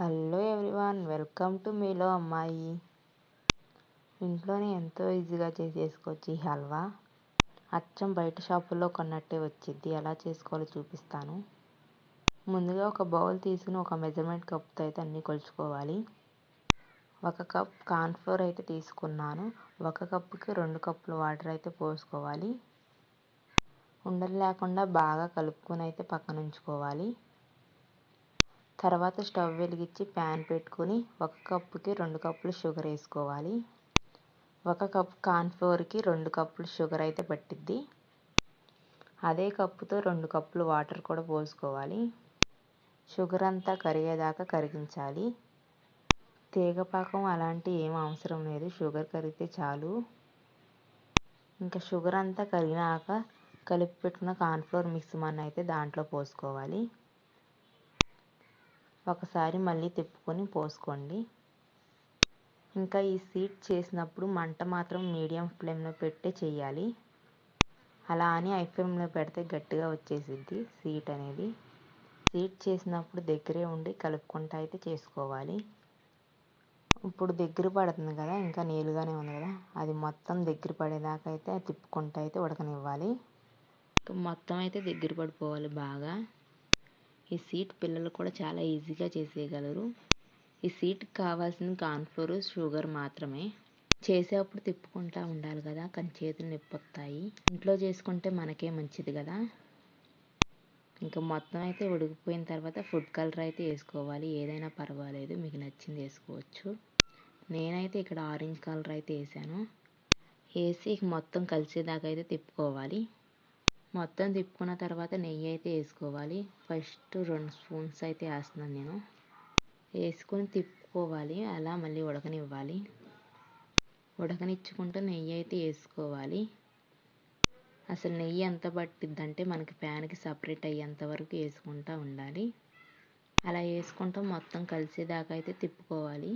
Hello everyone welcome to మీలో అమ్మాయి. ఇంట్లోనే ఎంతో ఈజీగా చేసేసుకోవచ్చు ఈ హల్వా. అచ్చం బయట షాపుల్లో కొన్నట్టే వచ్చింది ఎలా చేసుకోవాలో చూపిస్తాను. ముందుగా ఒక బౌల్ తీసుకుని ఒక మెజర్మెంట్ కప్తో అయితే అన్నీ కొలుచుకోవాలి. ఒక కప్ కార్న్ఫ్లోర్ అయితే తీసుకున్నాను. ఒక కప్పుకి రెండు కప్పులు వాటర్ అయితే పోసుకోవాలి. ఉండలు లేకుండా బాగా కలుపుకొని అయితే పక్కన ఉంచుకోవాలి తర్వాత స్టవ్ వెలిగించి ప్యాన్ పెట్టుకుని ఒక కప్పుకి రెండు కప్పులు షుగర్ వేసుకోవాలి. ఒక కప్ కార్న్ఫ్లోర్కి రెండు కప్పులు షుగర్ అయితే పట్టిద్ది. అదే కప్పుతో రెండు కప్పులు వాటర్ కూడా పోసుకోవాలి. షుగర్ అంతా కరిగేదాకా కరిగించాలి. తీగపాకం అలాంటి ఏం అవసరం లేదు. షుగర్ కరిగితే చాలు. ఇంకా షుగర్ అంతా కరిగినాక కలిపి పెట్టుకున్న కార్న్ఫ్లోర్ మిక్స్ మన అయితే దాంట్లో పోసుకోవాలి. ఒకసారి మళ్ళీ తిప్పుకొని పోసుకోండి. ఇంకా ఈ సీట్ చేసినప్పుడు మంట మాత్రం మీడియం ఫ్లేమ్లో పెట్టే చేయాలి. అలా అని హై ఫ్లేమ్లో పెడితే గట్టిగా వచ్చేసిద్ది సీట్ అనేది. సీట్ చేసినప్పుడు దగ్గరే ఉండి కలుపుకుంటా అయితే చేసుకోవాలి. ఇప్పుడు దగ్గర పడుతుంది కదా ఇంకా నీళ్ళుగానే ఉంది కదా అది మొత్తం దగ్గర పడేదాకా అయితే తిప్పుకుంటూ అయితే ఉడకనివ్వాలి. మొత్తం అయితే దగ్గర పడిపోవాలి బాగా. ఈ సీట్ పిల్లలు కూడా చాలా ఈజీగా చేసేయగలరు. ఈ సీట్ కావాల్సిన కార్న్ఫ్లోర్ షుగర్ మాత్రమే. చేసేటప్పుడు తిప్పుకుంటూ ఉండాలి కదా కానీ చేతులు నొప్పి ఇంట్లో చేసుకుంటే మనకే మంచిది కదా. ఇంకా మొత్తం అయితే ఉడికిపోయిన తర్వాత ఫుడ్ కలర్ అయితే వేసుకోవాలి. ఏదైనా పర్వాలేదు మీకు నచ్చింది వేసుకోవచ్చు. నేనైతే ఇక్కడ ఆరెంజ్ కలర్ అయితే వేసాను. వేసి మొత్తం కలిసేదాకా అయితే తిప్పుకోవాలి. మొత్తం తిప్పుకున్న తర్వాత నెయ్యి అయితే వేసుకోవాలి. ఫస్ట్ రెండు స్పూన్స్ అయితే వేస్తున్నాను నేను. వేసుకొని తిప్పుకోవాలి. అలా మళ్ళీ ఉడకనివ్వాలి. ఉడకనిచ్చుకుంటూ నెయ్యి అయితే వేసుకోవాలి. అసలు నెయ్యి ఎంత పట్టిద్దంటే మనకి ప్యాన్కి సపరేట్ అయ్యేంత వరకు వేసుకుంటూ ఉండాలి. అలా వేసుకుంటూ మొత్తం కలిసేదాకా అయితే తిప్పుకోవాలి.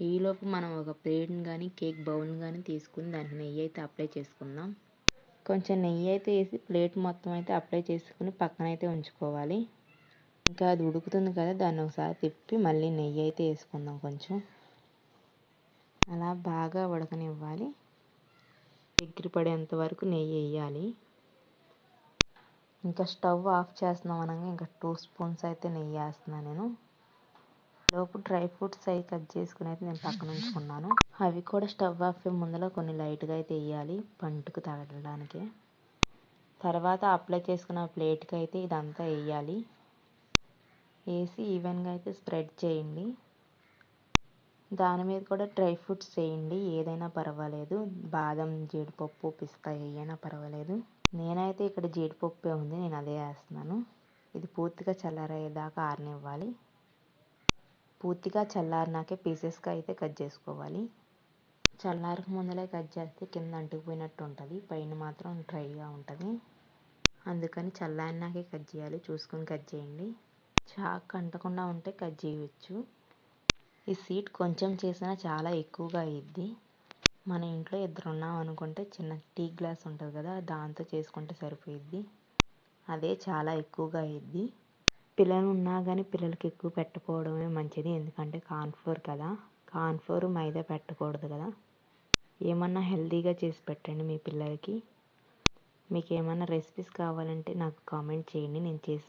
ఈలోపు మనం ఒక ప్లేట్ని కానీ కేక్ బౌల్ని కానీ తీసుకుని దానికి నెయ్యి అయితే అప్లై చేసుకుందాం. కొంచెం నెయ్యి అయితే వేసి ప్లేట్ మొత్తం అయితే అప్లై చేసుకుని పక్కన అయితే ఉంచుకోవాలి. ఇంకా అది ఉడుకుతుంది కదా దాన్ని ఒకసారి తిప్పి మళ్ళీ నెయ్యి అయితే వేసుకుందాం కొంచెం. అలా బాగా ఉడకనివ్వాలి. దగ్గర పడేంత వరకు నెయ్యి వేయాలి. ఇంకా స్టవ్ ఆఫ్ చేస్తున్నాం అనగా ఇంకా టూ స్పూన్స్ అయితే నెయ్యి వేస్తున్నాను నేను. లోపు డ్రై ఫ్రూట్స్ అవి కట్ చేసుకుని అయితే నేను పక్కన ఉంచుకున్నాను. అవి కూడా స్టవ్ ఆఫ్ ముందులో కొన్ని లైట్గా అయితే వేయాలి పంటుకు తగలడానికి. తర్వాత అప్లై చేసుకున్న ప్లేట్కి అయితే ఇదంతా వేయాలి. వేసి ఈవెన్గా అయితే స్ప్రెడ్ చేయండి. దాని మీద కూడా డ్రై ఫ్రూట్స్ వేయండి. ఏదైనా పర్వాలేదు. బాదం జీడిపప్పు పిస్తా ఏమైనా పర్వాలేదు. నేనైతే ఇక్కడ జీడిపప్పే ఉంది. నేను అదే వేస్తున్నాను. ఇది పూర్తిగా చల్లారయ్యేదాకా ఆరనివ్వాలి. పూర్తిగా చల్లారినాకే పీసెస్గా అయితే కట్ చేసుకోవాలి. చల్లారక ముందలే కట్ చేస్తే కింద అంటుకుపోయినట్టు ఉంటుంది. పైన మాత్రం డ్రైగా ఉంటుంది. అందుకని చల్లారినాకే కట్ చేయాలి. చూసుకొని కట్ చేయండి. చాక్ అంటకుండా ఉంటే కట్ చేయవచ్చు ఈ సీట్ కొంచెం చేసినా చాలా ఎక్కువగా అయ్యిద్ది మన ఇంట్లో ఇద్దరు ఉన్నాం అనుకుంటే చిన్న టీ గ్లాస్ ఉంటుంది కదా దాంతో చేసుకుంటే సరిపోయిద్ది. అదే చాలా ఎక్కువగా అయ్యిద్ది పిల్లలు ఉన్నా కానీ పిల్లలకి ఎక్కువ పెట్టకపోవడమే మంచిది. ఎందుకంటే కార్న్ఫ్లోర్ కదా. కార్న్ఫ్లోర్ మైదా పెట్టకూడదు కదా. ఏమన్నా హెల్తీగా చేసి పెట్టండి మీ పిల్లలకి. మీకు ఏమన్నా రెసిపీస్ కావాలంటే నాకు కామెంట్ చేయండి. నేను చేసి